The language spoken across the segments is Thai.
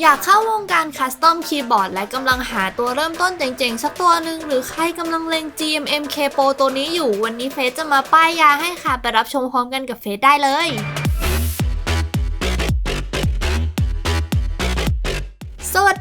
อยากเข้าวงการคัสตอมคีย์บอร์ดและกำลังหาตัวเริ่มต้นเจ๋งๆ สักตัวหนึ่งหรือใครกำลังเล็ง GMMK Pro ตัวนี้อยู่วันนี้เฟซจะมาป้ายยาให้ค่ะ ไปรับชมพร้อมกันกับเฟซได้เลย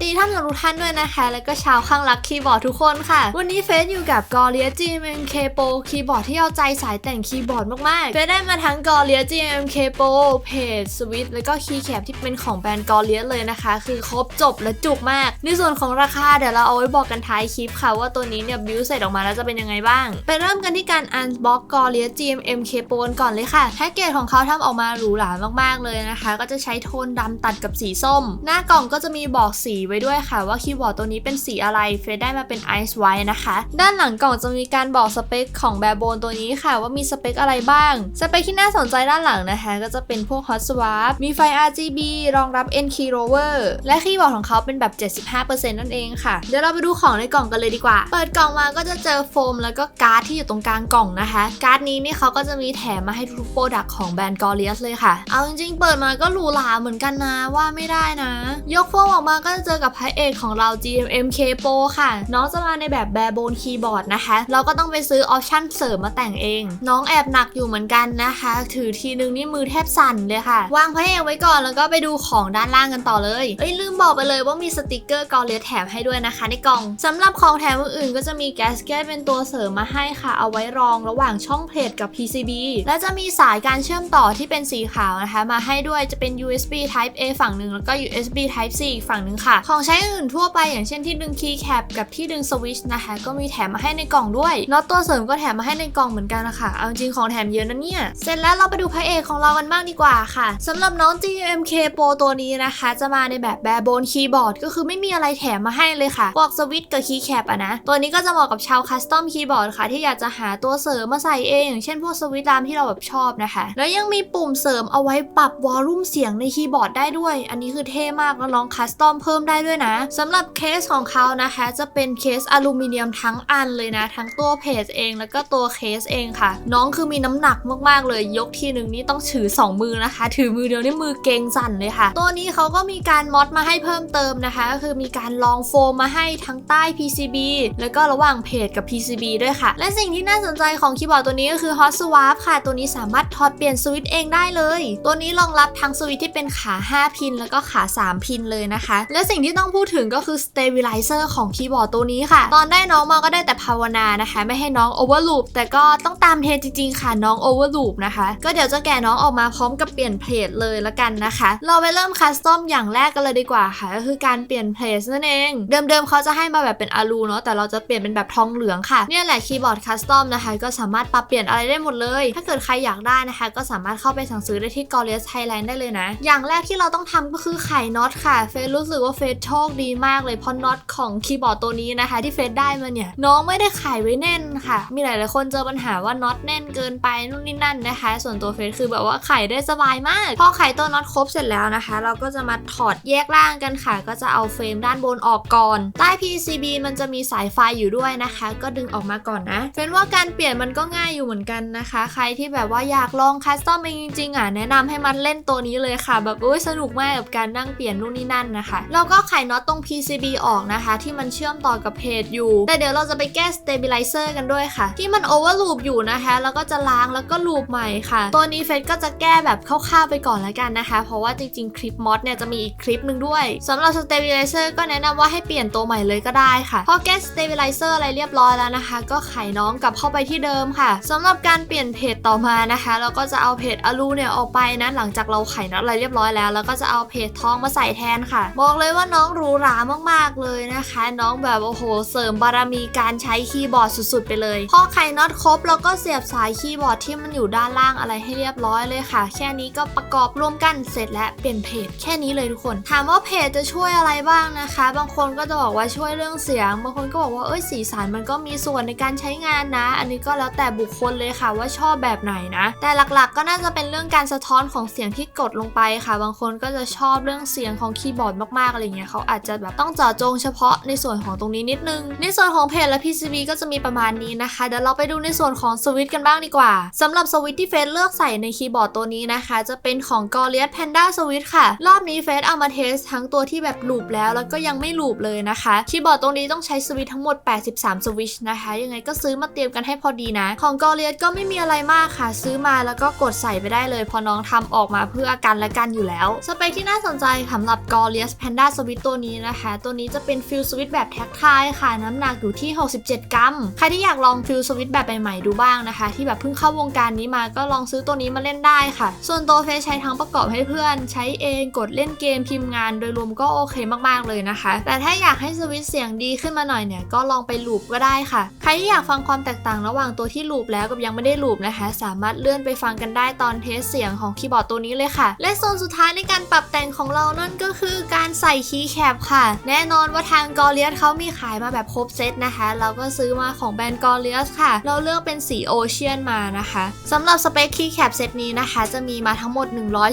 ดีท่านผู้ชมทุกท่านด้วยนะคะ แล้วก็ชาวข้างรักคีย์บอร์ดทุกคนค่ะ วันนี้เฟซอยู่กับ g o r i a GMMK Pro คีย์บอร์ดที่เอาใจสายแต่งคีย์บอร์ดมากๆ เฟซได้มาทั้ง g o r i a GMMK Pro เพจสวิตแล้วก็คีย์แคปที่เป็นของแบรนด์ g o r i a เลยนะคะ คือครบจบและจุกมาก ในส่วนของราคาเดี๋ยวเราเอาไว้บอกกันท้ายคลิปค่ะว่าตัวนี้เนี่ยบิวเสร็จออกมาแล้วจะเป็นยังไงบ้าง ไปเริ่มกันที่การ unbox g o r i a GMMK Pro กันก่อนเลยค่ะแพ็กเกจของเขาทำออกมาหรูหรามากๆเลยนะคะ ก็จะใช้โทนดำตัดกับสีส้ม หน้ากล่องก็จะมีบอกสีไว้ด้วยค่ะว่าคีย์บอร์ดตัวนี้เป็นสีอะไร เฟซได้มาเป็น Ice White นะคะ ด้านหลังกล่องจะมีการบอกสเปคของแบบโบนตัวนี้ค่ะ ว่ามีสเปคอะไรบ้าง สเปคที่น่าสนใจด้านหลังนะคะ ก็จะเป็นพวก Hot Swap มีไฟ RGB รองรับ N Key Rover และคีย์บอร์ดของเขาเป็นแบบ 75%นั่นเองค่ะ เดี๋ยวเราไปดูของในกล่องกันเลยดีกว่า เปิดกล่องมาก็จะเจอโฟม แล้วก็การ์ดที่อยู่ตรงกลางกล่องนะคะ การ์ดนี้นี่เขาก็จะมีแถมมาให้ทุกโปรดักของแบรนด์ g o r i a s เลยค่ะ เอาจริงๆ เปิดมาก็หรูหราเหมือนกันนะว่าไม่ได้นะ ยกโฟมออกมาก็จะเจอกับพระเอกของเรา GMMK Pro ค่ะ น้องจะมาในแบบแบร์โบนคีย์บอร์ดนะคะ เราก็ต้องไปซื้อออปชั่นเสริมมาแต่งเอง น้องแอบหนักอยู่เหมือนกันนะคะ ถือทีนึงนี่มือแทบสั่นเลยค่ะ วางพระเอกไว้ก่อนแล้วก็ไปดูของด้านล่างกันต่อเลย เอ้ยลืมบอกไปเลยว่ามีสติกเกอร์กอลเลสแถมให้ด้วยนะคะ ในกล่องสำหรับของแถมอื่นๆก็จะมีแกสเกตเป็นตัวเสริมมาให้ค่ะ เอาไว้รองระหว่างช่องเพลทกับ PCB และจะมีสายการเชื่อมต่อที่เป็นสีขาวนะคะ มาให้ด้วยจะเป็น USB Type A ฝั่งหนึ่งแล้วก็ USB Type C อีกฝั่งหนึ่งค่ะของใช้อื่นทั่วไปอย่างเช่นที่ดึงคีย์แคปกับที่ดึงสวิตช์นะคะ ก็มีแถมมาให้ในกล่องด้วยน็อตตัวเสริมก็แถมมาให้ในกล่องเหมือนกันนะคะเอาจริงของแถมเยอะนะเนี่ยเสร็จแล้วเราไปดูพระเอกของเรากันบ้างดีกว่าค่ะสำหรับน้อง GMK Pro ตัวนี้นะคะ จะมาในแบบแบร์โบนคีย์บอร์ดก็คือไม่มีอะไรแถมมาให้เลยค่ะบอกสวิตช์กับคีย์แคปอะนะตัวนี้ก็จะเหมาะกับชาวคัสตอมคีย์บอร์ดค่ะ ที่อยากจะหาตัวเสริมมาใส่เองอย่างเช่นพวกสวิตช์ตามที่เราแบบชอบนะคะ แล้วยังมีปุ่มเสริมเอาไว้ปรับวอลลุ่มเสียงในคีย์บอร์ดได้ด้วย อันนี้คือเท่มากแล้วน้องคัสตอมเพิ่มได้ด้วยนะสำหรับเคสของเขานะคะจะเป็นเคสอลูมิเนียมทั้งอันเลยนะ ทั้งตัวเพจเองแล้วก็ตัวเคสเองค่ะ น้องคือมีน้ำหนักมากๆเลย ยกทีหนึ่งนี่ต้องถือ 2 มือนะคะ ถือมือเดียวนี่มือเกงสั่นเลยค่ะ ตัวนี้เขาก็มีการมอดมาให้เพิ่มเติมนะคะ ก็คือมีการลองโฟมมาให้ทั้งใต้ PCB แล้วก็ระหว่างเพจกับ PCB ด้วยค่ะ และสิ่งที่น่าสนใจของคีย์บอร์ดตัวนี้ก็คือ Hot Swap ค่ะ ตัวนี้สามารถถอดเปลี่ยนสวิตช์เองได้เลย ตัวนี้รองรับทั้งสวิตช์ที่เป็นขา 5 พิน แล้วก็ขา 3 พินเลยนะคะ และสิ่งที่ต้องพูดถึงก็คือ Stabilizer ของคีย์บอร์ดตัวนี้ค่ะ ตอนได้น้องมาก็ได้แต่ภาวนานะคะ ไม่ให้น้อง Overloop แต่ก็ต้องตามเทรนจริง ๆ ค่ะน้อง Overloop นะคะ ก็เดี๋ยวจะแกะน้องออกมาพร้อมกับเปลี่ยนเพลทเลยละกันนะคะ เราไปเริ่มคัสตอมอย่างแรกกันเลยดีกว่าค่ะ ก็คือการเปลี่ยนเพลทนั่นเอง เดิมๆเขาจะให้มาแบบเป็นอะลูเนาะแต่เราจะเปลี่ยนเป็นแบบทองเหลืองค่ะเนี่ยแหละคีย์บอร์ดคัสตอมนะคะก็สามารถปรับเปลี่ยนอะไรได้หมดเลย ถ้าเกิดใครอยากได้นะคะ ก็สามารถเข้าไปสั่งซื้อได้ที่ g o r i a s Thailand ได้เลยนะ อย่างแรกที่เราต้องทำก็คือไขน็อตค่ะ เฟรู้สึกว่าเฟซโชคดีมากเลยเพราะน็อตของคีย์บอร์ดตัวนี้นะคะ ที่เฟซได้มาเนี่ย น้องไม่ได้ไขไว้แน่นค่ะ มีหลายๆคนเจอปัญหาว่าน็อตแน่นเกินไปนู่นนี่นั่นนะคะ ส่วนตัวเฟซคือแบบว่าไขได้สบายมาก พอไขตัวน็อตครบเสร็จแล้วนะคะ เราก็จะมาถอดแยกล่างกันค่ะ ก็จะเอาเฟรมด้านบนออกก่อน ใต้ PCB มันจะมีสายไฟอยู่ด้วยนะคะ ก็ดึงออกมาก่อนนะเฟซว่าการเปลี่ยนมันก็ง่ายอยู่เหมือนกันนะคะ ใครที่แบบว่าอยากลองคัสตอมเองจริงๆอะแนะนำให้มันเล่นตัวนี้เลยค่ะ แบบโอ้ยสนุกมากกับการนั่งเปลี่ยนนู่นนี่นั่นนะคะแล้วก็ไขน็อตตรง PCB ออกนะคะ ที่มันเชื่อมต่อกับเพจอยู่ แต่เดี๋ยวเราจะไปแก้ stabilizer กันด้วยค่ะ ที่มัน overloop อยู่นะคะ แล้วก็จะล้างแล้วก็ลูปใหม่ค่ะ ตัวนี้เฟซก็จะแก้แบบคร่าวๆไปก่อนแล้วกันนะคะ เพราะว่าจริงๆ คลิปมอดเนี่ยจะมีอีกคลิปหนึ่งด้วยสำหรับ stabilizer ก็แนะนำว่าให้เปลี่ยนตัวใหม่เลยก็ได้ค่ะ พอแก้ stabilizer อะไรเรียบร้อยแล้วนะคะ ก็ไขน้องกลับเข้าไปที่เดิมค่ะสำหรับการเปลี่ยนเพจต่อมานะคะ เราก็จะเอาเพจอลูเนี่ยออกไปนะหลังจากเราไขน็อตอะไรเรียบร้อยแล้ว แล้วก็จะเอาเพจทองมาใส่แทนค่ะ บอกเลยว่าน้องหรูหรามากๆเลยนะคะ น้องแบบโอ้โหเสริมบารมีการใช้คีย์บอร์ดสุดๆ ไปเลย พอไขน็อตครบแล้วก็เสียบสายคีย์บอร์ดที่มันอยู่ด้านล่างอะไรให้เรียบร้อยเลยค่ะ แค่นี้ก็ประกอบร่วมกันเสร็จและเปลี่ยนเพจแค่นี้เลยทุกคน ถามว่าเพจจะช่วยอะไรบ้างนะคะ บางคนก็จะบอกว่าช่วยเรื่องเสียง บางคนก็บอกว่าเอ้ยสีสันมันก็มีส่วนในการใช้งานนะ อันนี้ก็แล้วแต่บุคคลเลยค่ะว่าชอบแบบไหนนะ แต่หลักๆ ก็น่าจะเป็นเรื่องการสะท้อนของเสียงที่กดลงไปค่ะ บางคนก็จะชอบเรื่องเสียงของคีย์บอร์ดมากๆอะไรเงี้ยเขาอาจจะแบบต้องเจาะจงเฉพาะในส่วนของตรงนี้นิดนึง ในส่วนของเพจและ PCB ก็จะมีประมาณนี้นะคะเดี๋ยวเราไปดูในส่วนของสวิตช์กันบ้างดีกว่าสำหรับสวิตช์ที่เฟซเลือกใส่ในคีย์บอร์ดตัวนี้นะคะ จะเป็นของ g o r i a s Panda Switch ค่ะ รอบนี้เฟซเอามาเทสทั้งตัวที่แบบลูปแล้วแล้วก็ยังไม่ลูปเลยนะคะ คีย์บอร์ดตรงนี้ต้องใช้สวิตช์ทั้งหมด 83 สวิตช์นะคะ ยังไงก็ซื้อมาเตรียมกันให้พอดีนะ ของ g o r i a s ก็ไม่มีอะไรมากค่ะ ซื้อมาแล้วก็กดใส่ไปได้เลย พอน้องทำออกมาเพื่อกันและกันอยู่แล้ว สเปคที่น่าสนใจสำหรับ g o r i a s Panda Switch ตัวนี้นะคะ ตัวนี้จะเป็นฟิลสวิตแบบแท็กทายค่ะ น้ำหนักอยู่ที่ 67 กรัม ใครที่อยากลองฟิลสวิตแบบใหม่ๆดูบ้างนะคะ ที่แบบเพิ่งเข้าวงการนี้มาก็ลองซื้อตัวนี้มาเล่นได้ค่ะ ส่วนตัวเฟซใช้ทั้งประกอบให้เพื่อน ใช้เองกดเล่นเกมพิมพ์งาน โดยรวมก็โอเคมากๆเลยนะคะ แต่ถ้าอยากให้สวิตเสียงดีขึ้นมาหน่อยเนี่ยก็ลองไปลูปก็ได้ค่ะ ใครที่อยากฟังความแตกต่างระหว่างตัวที่ลูปแล้วกับยังไม่ได้ลูปนะคะ สามารถเลื่อนไปฟังกันได้ตอนเทสเสียงของคีย์บอร์ดตัวนี้เลยค่ะ และโซนสุดท้ายในการปรับแต่งของเรานั่นก็คือการใส่คีย์แคปค่ะ แน่นอนว่าทางกอเลียสเขามีขายมาแบบครบเซตนะคะ เราก็ซื้อมาของแบรนด์กอเลียสค่ะ เราเลือกเป็นสีโอเชียนมานะคะสำหรับสเปคคีย์แคปเซตนี้นะคะ จะมีมาทั้งหมด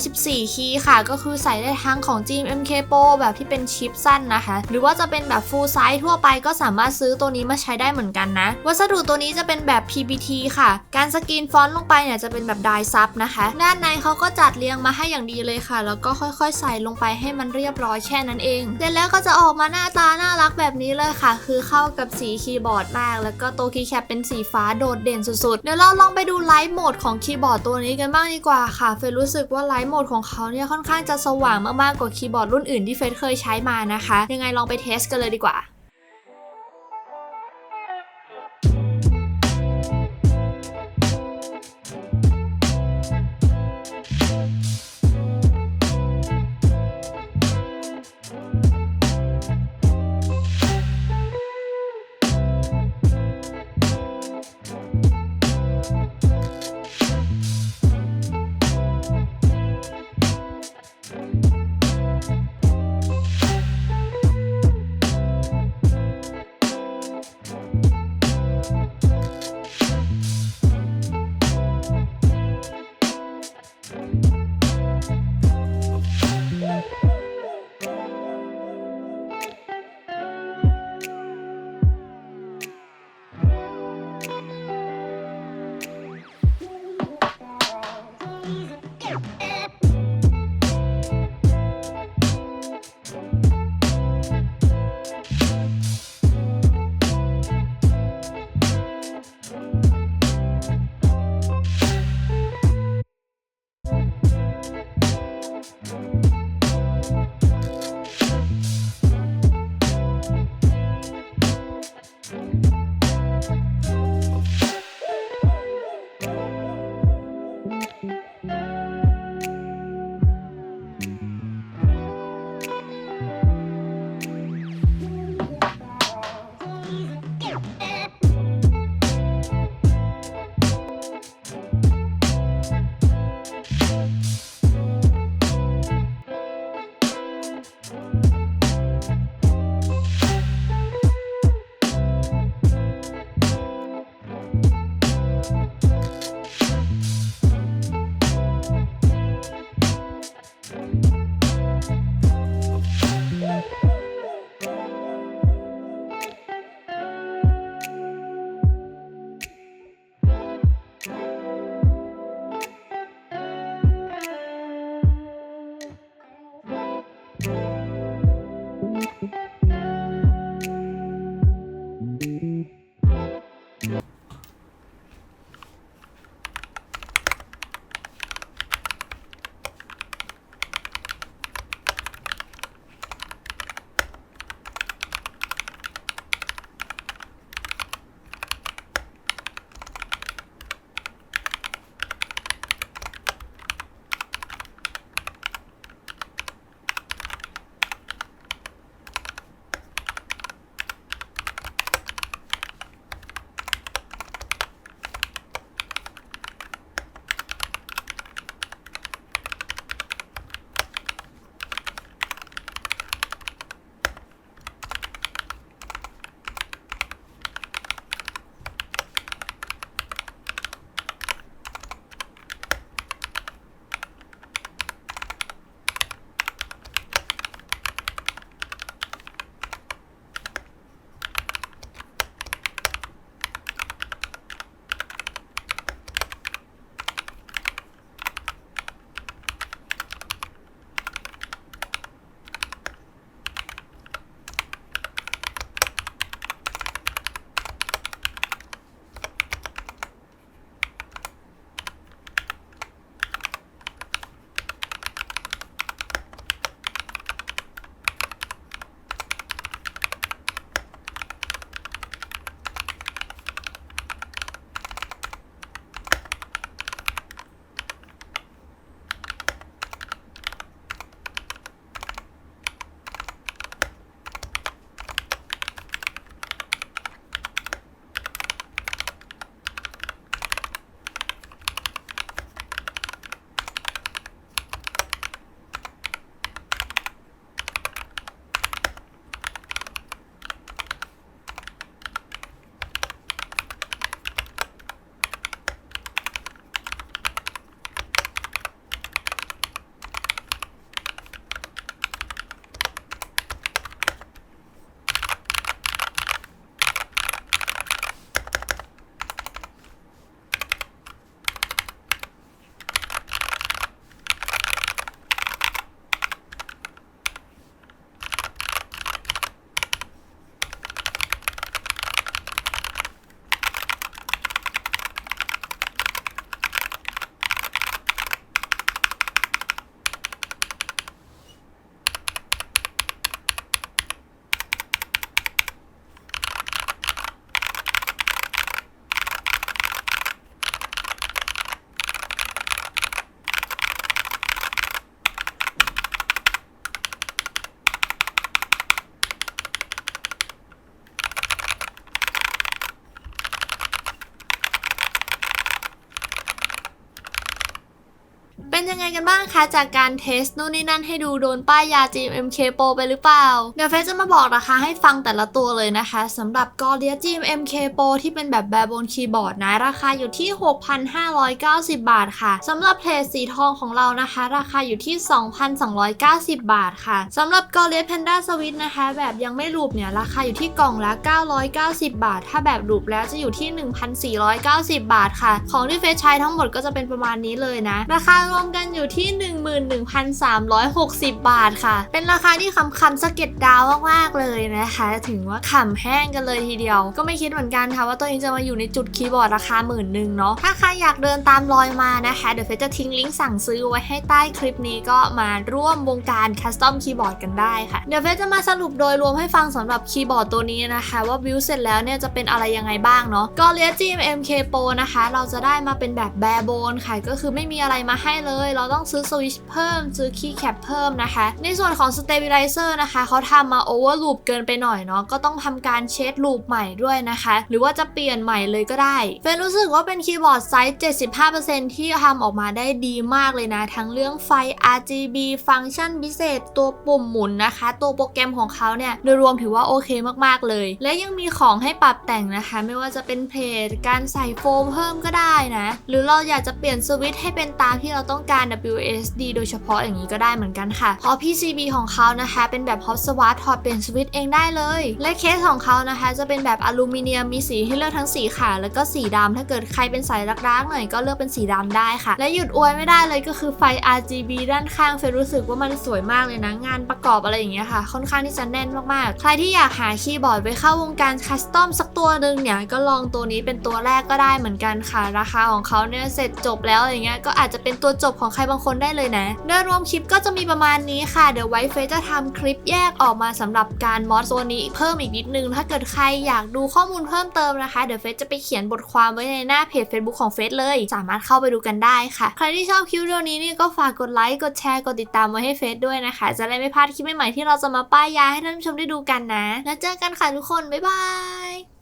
114 คีย์ค่ะ ก็คือใส่ได้ทั้งของ GMK Pro แบบที่เป็นชิปสั้นนะคะ หรือว่าจะเป็นแบบ full size ทั่วไปก็สามารถซื้อตัวนี้มาใช้ได้เหมือนกันนะ วัสดุตัวนี้จะเป็นแบบ PBT ค่ะ การสกรีนฟอนต์ลงไปเนี่ยจะเป็นแบบดายซับนะคะ ด้านในเขาก็จัดเรียงมาให้อย่างดีเลยค่ะ แล้วก็ค่อยๆ ใส่ลงไปให้มันเรียบร้อยแค่นั้นเองเสร็จแล้วก็จะออกมาหน้าตาน่ารักแบบนี้เลยค่ะ คือเข้ากับสีคีย์บอร์ดมาก แล้วก็ตัวคีย์แคปเป็นสีฟ้าโดดเด่นสุดๆ เดี๋ยวเราลองไปดูไลท์โหมดของคีย์บอร์ดตัวนี้กันบ้างดีกว่าค่ะ เฟยรู้สึกว่าไลท์โหมดของเขาเนี่ยค่อนข้างจะสว่างมากๆกว่าคีย์บอร์ดรุ่นอื่นที่เฟยเคยใช้มานะคะ ยังไงลองไปเทสกันเลยดีกว่า ยังไงกันบ้างคะ จากการเทสนู่นนี่นั่นให้ดูโดนป้ายยา GMMK Pro ไปหรือเปล่า เดี๋ยวเฟซจะมาบอกราคาให้ฟังแต่ละตัวเลยนะคะสำหรับ g o r i a GMMK Pro ที่เป็นแบบแบบบนคีย์บอร์ดนะ ราคาอยู่ที่ 6,590 บาทค่ะสำหรับเพลทสีทองของเรานะคะ ราคาอยู่ที่ 2,290 บาทค่ะสำหรับ g o r i a Panda Switch นะคะ แบบยังไม่รูปเนี่ยราคาอยู่ที่กล่องละ 990 บาท ถ้าแบบรูปแล้วจะอยู่ที่ 1,490 บาทค่ะ ของที่เฟซใช้ทั้งหมดก็จะเป็นประมาณนี้เลยนะ ราคารวมกันอยู่ที่ 11,360 บาทค่ะ เป็นราคาที่คำคำสะเก็ดดาวมากๆเลยนะคะ ถึงว่าขำแห้งกันเลยทีเดียว ก็ไม่คิดเหมือนกันค่ะว่าตัวเองจะมาอยู่ในจุดคีย์บอร์ดราคาหมื่นหนึ่งเนาะ ถ้าใครอยากเดินตามรอยมานะคะ เดี๋ยวเฟจะทิ้งลิงก์สั่งซื้อไว้ให้ใต้คลิปนี้ก็มาร่วมวงการคัสตอมคีย์บอร์ดกันได้ค่ะ เดี๋ยวเฟจะมาสรุปโดยรวมให้ฟังสำหรับคีย์บอร์ดตัวนี้นะคะ ว่าบิวเสร็จแล้วเนี่ยจะเป็นอะไรยังไงบ้างเนาะก็เลีย GMK Pro นะคะ เราจะได้มาเป็นแบบแบร์โบนค่ะก็คือไม่มีอะไรมาให้เลยเราต้องซื้อสวิตช์เพิ่ม ซื้อคีย์แคปเพิ่มนะคะ ในส่วนของ Stabilizer นะคะเขาทำมา Overloop เกินไปหน่อยเนาะก็ต้องทำการเช็ดลูปใหม่ด้วยนะคะ หรือว่าจะเปลี่ยนใหม่เลยก็ได้เฟนรู้สึกว่าเป็นคีย์บอร์ดไซส์ 75%ที่ทำออกมาได้ดีมากเลยนะ ทั้งเรื่องไฟ RGB ฟังก์ชันพิเศษ ตัวปุ่มหมุนนะคะ ตัวโปรแกรมของเขาเนี่ยโดยรวมถือว่าโอเคมากๆเลย และยังมีของให้ปรับแต่งนะคะ ไม่ว่าจะเป็นเพจการใส่โฟมเพิ่มก็ได้นะ หรือเราอยากจะเปลี่ยนสวิตช์ให้เป็นตามที่เราต้องการ WSD โดยเฉพาะอย่างนี้ก็ได้เหมือนกันค่ะ เพราะ PCB ของเขานะคะ เป็นแบบ Hot Swap ถอดเปลี่ยนสวิตช์เองได้เลย และเคสของเขานะคะ จะเป็นแบบอลูมิเนียมมีสีให้เลือกทั้งสีขาวแล้วก็สีดำถ้าเกิดใครเป็นสายรักๆหน่อยก็เลือกเป็นสีดำได้ค่ะ และหยุดอวยไม่ได้เลยก็คือไฟ RGB ด้านข้างเฟยรู้สึกว่ามันสวยมากเลยนะงานประกอบอะไรอย่างเงี้ยค่ะ ค่อนข้างที่จะแน่นมากๆ ใครที่อยากหาคีย์บอร์ดไปเข้าวงการคัสตอมสักตัวหนึ่งเนี่ยก็ลองตัวนี้เป็นตัวแรกก็ได้เหมือนกันค่ะ ราคาของเขาเนี่ยเสร็จจบแล้วอย่างเงี้ยก็อาจจะเป็นตัวจบของรบางคนได้เลยนะโดยรวมคลิปก็จะมีประมาณนี้ค่ะ เดี๋ยวไว้เฟซจะทำคลิปแยกออกมาสำหรับการมอสตัวนี้เพิ่มอีกนิดนึง ถ้าเกิดใครอยากดูข้อมูลเพิ่มเติมนะคะ เดี๋ยวเฟซจะไปเขียนบทความไว้ในหน้าเพจ Facebook ของเฟซเลย สามารถเข้าไปดูกันได้ค่ะ ใครที่ชอบคลิปวิดีโอนี้นี่ก็ฝากกดไลค์ กดแชร์ กดติดตามไว้ให้เฟซด้วยนะคะ จะได้ไม่พลาดคลิปใหม่ๆที่เราจะมาป้ายยาให้ท่านผู้ชมได้ดูกันนะ แล้วเจอกันค่ะทุกคน บ๊ายบาย